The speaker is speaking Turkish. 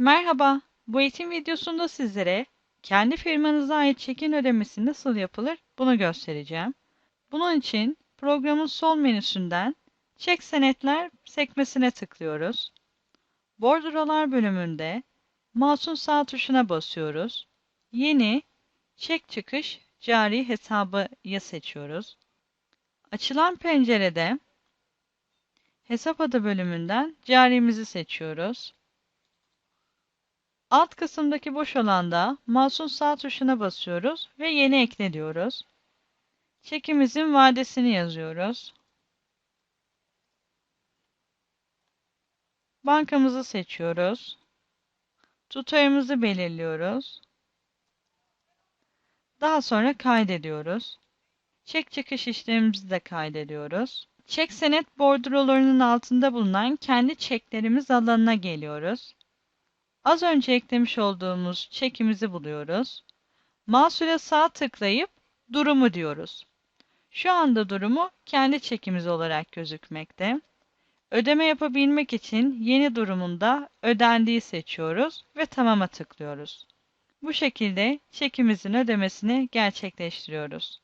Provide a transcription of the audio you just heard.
Merhaba, bu eğitim videosunda sizlere kendi firmanıza ait çekin ödemesi nasıl yapılır bunu göstereceğim. Bunun için programın sol menüsünden Çek Senetler sekmesine tıklıyoruz. Bordrolar bölümünde mouse'un sağ tuşuna basıyoruz. Yeni Çek Çıkış Cari Hesabı'yı seçiyoruz. Açılan pencerede Hesap adı bölümünden carimizi seçiyoruz. Alt kısımdaki boş alanda mouse'un sağ tuşuna basıyoruz ve yeni ekle diyoruz. Çekimizin vadesini yazıyoruz. Bankamızı seçiyoruz. Tutarımızı belirliyoruz. Daha sonra kaydediyoruz. Çek çıkış işlemimizi de kaydediyoruz. Çek senet bordrolarının altında bulunan kendi çeklerimiz alanına geliyoruz. Az önce eklemiş olduğumuz çekimizi buluyoruz. Mouse ile sağ tıklayıp durumu diyoruz. Şu anda durumu kendi çekimiz olarak gözükmekte. Ödeme yapabilmek için yeni durumunda ödendiği seçiyoruz ve tamama tıklıyoruz. Bu şekilde çekimizin ödemesini gerçekleştiriyoruz.